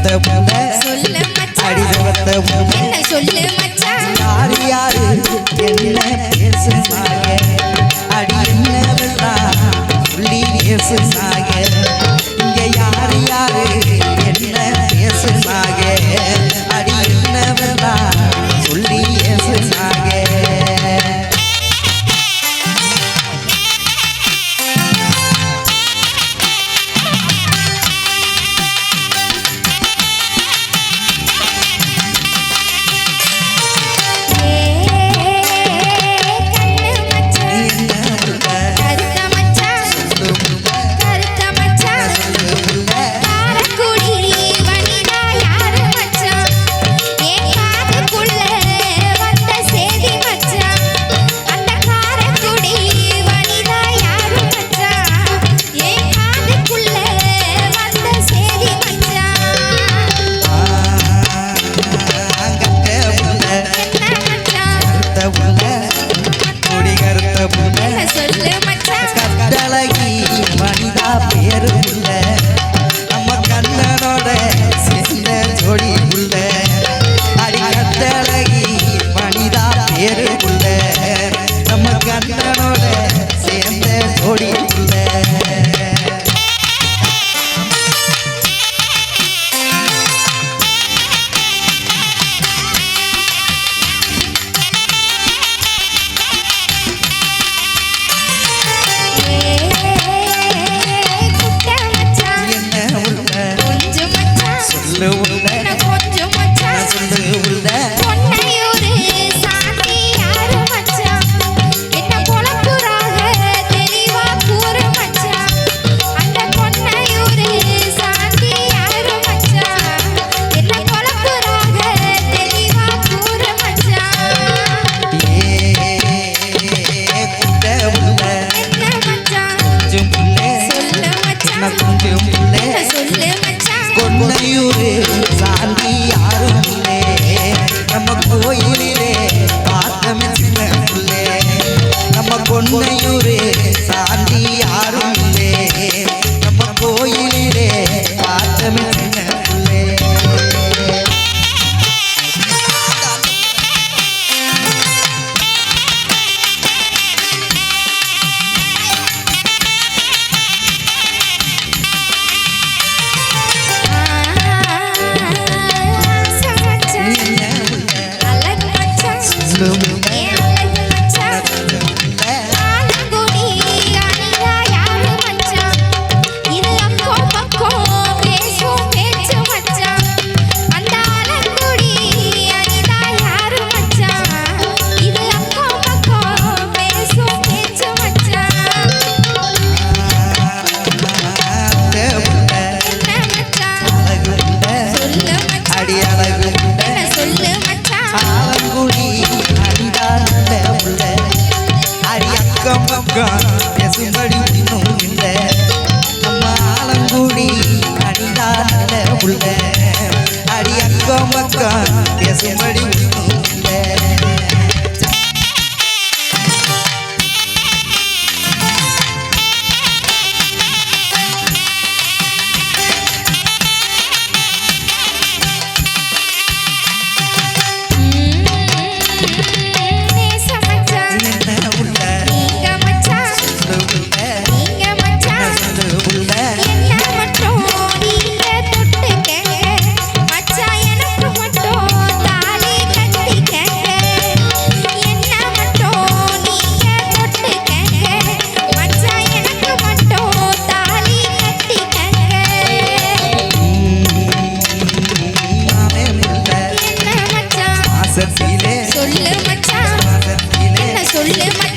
செவத்த புள்ள சொல்லு மச்சான் அடி செவத்த புள்ள என்ன சொல்லு யார் யார்? என்ன பேசுறாங்க சொல்ல கொஞ்சம் பிள்ளை நான் கொஞ்சம் பிள்ளை கொன்னையூரு சாந்தி யாரும் இல்லை நம்ம கோயிலிலே அடி அழகு. சொல்லு ஆலங்குடி அடிதான உள்ள. அரியக்கம் பக்கம் பேசும்படி இன்னும் இல்லை. அம்மா ஆலங்குடி அடிதான உள்ள. அரியக்கம் பக்கம் பேசும்படி இன்னும் சொல்லு மச்சான் சொல்லு மச்சான்